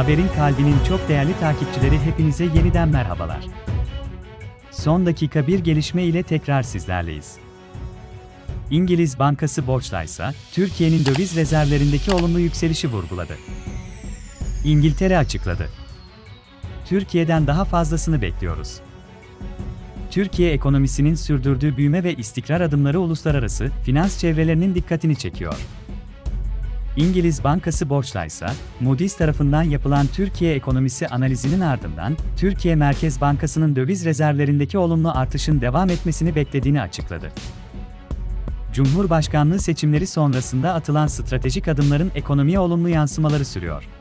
Haberin kalbinin çok değerli takipçileri hepinize yeniden merhabalar. Son dakika bir gelişme ile tekrar sizlerleyiz. İngiliz Bankası borçlaysa, Türkiye'nin döviz rezervlerindeki olumlu yükselişi vurguladı. İngiltere açıkladı. Türkiye'den daha fazlasını bekliyoruz. Türkiye ekonomisinin sürdürdüğü büyüme ve istikrar adımları uluslararası finans çevrelerinin dikkatini çekiyor. İngiliz Bankası borçlaysa, Moody's tarafından yapılan Türkiye ekonomisi analizinin ardından, Türkiye Merkez Bankası'nın döviz rezervlerindeki olumlu artışın devam etmesini beklediğini açıkladı. Cumhurbaşkanlığı seçimleri sonrasında atılan stratejik adımların ekonomiye olumlu yansımaları sürüyor.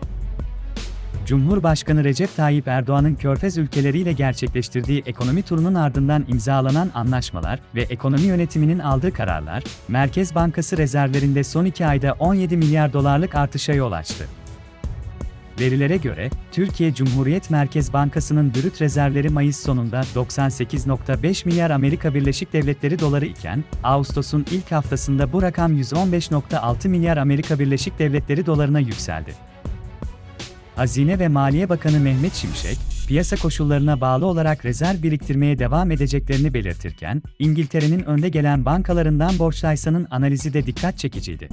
Cumhurbaşkanı Recep Tayyip Erdoğan'ın Körfez ülkeleriyle gerçekleştirdiği ekonomi turunun ardından imzalanan anlaşmalar ve ekonomi yönetiminin aldığı kararlar, Merkez Bankası rezervlerinde son iki ayda 17 milyar dolarlık artışa yol açtı. Verilere göre, Türkiye Cumhuriyet Merkez Bankası'nın brüt rezervleri Mayıs sonunda 98.5 milyar Amerika Birleşik Devletleri doları iken, Ağustos'un ilk haftasında bu rakam 115.6 milyar Amerika Birleşik Devletleri dolarına yükseldi. Hazine ve Maliye Bakanı Mehmet Şimşek, piyasa koşullarına bağlı olarak rezerv biriktirmeye devam edeceklerini belirtirken, İngiltere'nin önde gelen bankalarından borçlaysanın analizi de dikkat çekiciydi.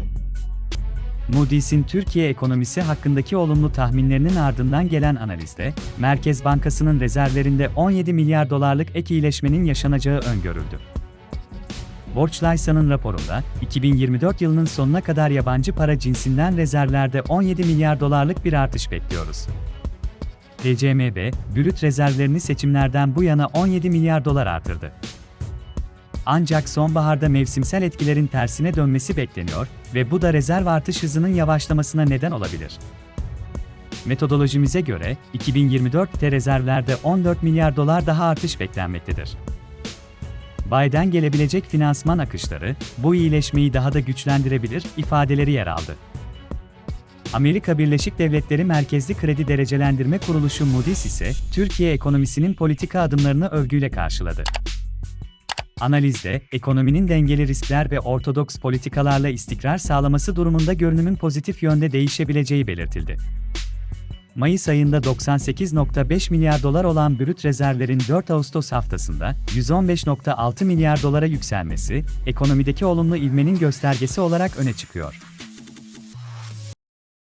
Moody's'in Türkiye ekonomisi hakkındaki olumlu tahminlerinin ardından gelen analizde, Merkez Bankası'nın rezervlerinde 17 milyar dolarlık ek iyileşmenin yaşanacağı öngörüldü. Borçlaysan'ın raporunda, 2024 yılının sonuna kadar yabancı para cinsinden rezervlerde 17 milyar dolarlık bir artış bekliyoruz. TCMB, brüt rezervlerini seçimlerden bu yana 17 milyar dolar artırdı. Ancak sonbaharda mevsimsel etkilerin tersine dönmesi bekleniyor ve bu da rezerv artış hızının yavaşlamasına neden olabilir. Metodolojimize göre 2024'te rezervlerde 14 milyar dolar daha artış beklenmektedir. Bay'den gelebilecek finansman akışları, bu iyileşmeyi daha da güçlendirebilir ifadeleri yer aldı. Amerika Birleşik Devletleri Merkezli Kredi Derecelendirme Kuruluşu Moody's ise, Türkiye ekonomisinin politika adımlarını övgüyle karşıladı. Analizde, ekonominin dengeli riskler ve ortodoks politikalarla istikrar sağlaması durumunda görünümün pozitif yönde değişebileceği belirtildi. Mayıs ayında 98.5 milyar dolar olan brüt rezervlerin 4 Ağustos haftasında 115.6 milyar dolara yükselmesi, ekonomideki olumlu ivmenin göstergesi olarak öne çıkıyor.